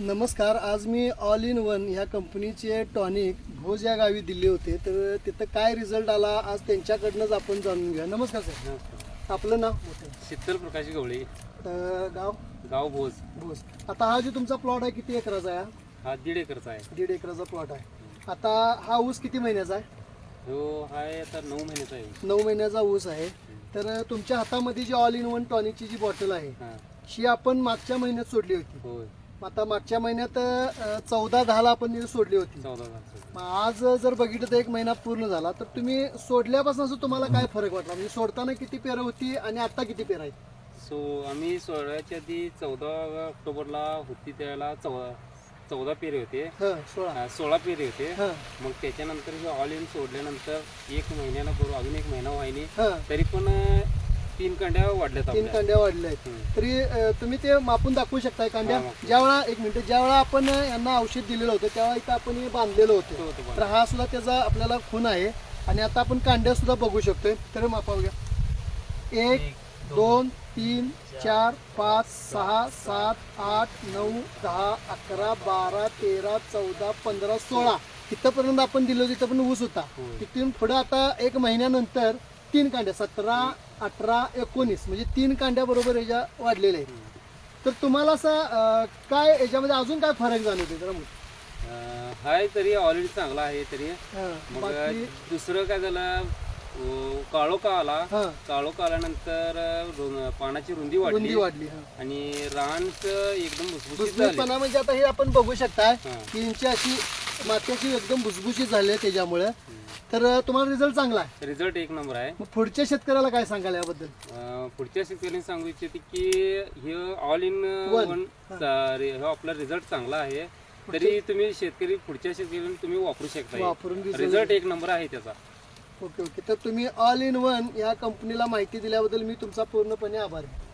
नमस्कार आज मी all in one ह्या कंपनीचे टॉनिक भोज या गावी दिले होते. तर तिथं काय रिझल्ट आला आज त्यांच्याकडनंच आपण जाणून घेऊया. नमस्कार सर. आपलं नाव? शीतल प्रकाश गवळी. अं, गाव? गाव भोज. भोज. आता हा जो तुमचा प्लॉट आहे किती एकराचा आहे? हा? हा दीड एकरचा आहे. दीड एकराचा प्लॉट आहे. आता हा ऊस किती महिन्याचा आहे? हो आहे आता नऊ महिन्याचा आहे नऊ महिन्याचा ऊस आहे. तर तुमच्या हातामध्ये जी ऑल इन वन टॉनिकची जी बॉटल आहे हा. ही आपण मागच्या महिन्यात सोडली होती. होय. आता मागच्या महिन्यात चौदा दहाला आपण सोडली होती. मग आज जर बघितलं तर एक महिना पूर्ण झाला. तर तुम्ही सोडल्यापासून तुम्हाला काय फरक वाटला? म्हणजे सोडताना किती पेरं होती आणि आता किती पेरं आहेत? सो आम्ही सोळाच्या आधी चौदा ऑक्टोबरला होती त्यावेळेला चौदा चौदा पेरे होते. हं, सोळा. पेरे होते. हं, मग त्याच्यानंतर ऑल इन सोडल्यानंतर एक महिन्याला बरोबर अजून एक महिना व्हायनी. तरी पण तीन कांड्या वाढल्यात तीन आपल्या. कांड्या वाढल्या आहेत हं. तरी अं, तुम्ही ते मापून दाखवू शकताय कांड्या? हा, मापून. ज्यावेळा एक मिनिट ज्यावेळा आपण यांना औषध दिलेलं होतं त्यावेळा इथं आपण हे बांधलेलं होतं. तर हा सुद्धा त्याचा आपल्याला खून आहे. आणि आता आपण कांड्या सुद्धा बघू शकतोय. तर मापाव घ्या. एक दोन तीन चार पाच सहा सात आठ नऊ दहा अकरा बारा तेरा चौदा पंधरा सोळा. इथंपर्यंत आपण दिलं होतं, तिथं पण ऊस होता. होय. तिथून पुढे आता एक महिन्यानंतर तीन कांड्या सतरा अठरा एकोणीस म्हणजे तीन कांड्या बरोबर याच्या वाढलेल्या आहेत. तर तुम्हाला असं काय याच्यामध्ये अजून काय फरक जाणवते जरा मग. अं, हाय तरी ऑलरेडी चांगला आहे तरी. हं, मग बाकी दुसरं काय झालं? अं, काळोखा आला. हं, काळोख आल्यानंतर अं, रु- पानाची रुंदी रुंदी वाढली. वाढली हं. आणि रानच एकदम भुसभुशीत झाले. भुसभुशीतपणा म्हणजे आता हे आपण बघू शकताय हां. की यांची अशी मात्याची एकदम भुसभुशीत झाली आहे त्याच्यामुळे. तर तुम्हाला रिझल्ट चांगला आहे. रिझल्ट एक नंबर आहे. मग पुढच्या शेतकऱ्याला काय सांगाल याबद्दल? अं, पुढच्या शेतकऱ्यांनी सांगू इच्छिते की हे ऑल इन One. वन. आपला रिझल्ट चांगला आहे. तरी तुम्ही शेतकरी पुढच्या शेतकऱ्यांनी तुम्ही वापरू शकता वापरून रिझल्ट एक नंबर आहे त्याचा. Okay okay. तर तुम्ही ऑल इन वन या कंपनीला माहिती दिल्याबद्दल मी तुमचा पूर्णपणे आभारी आहे.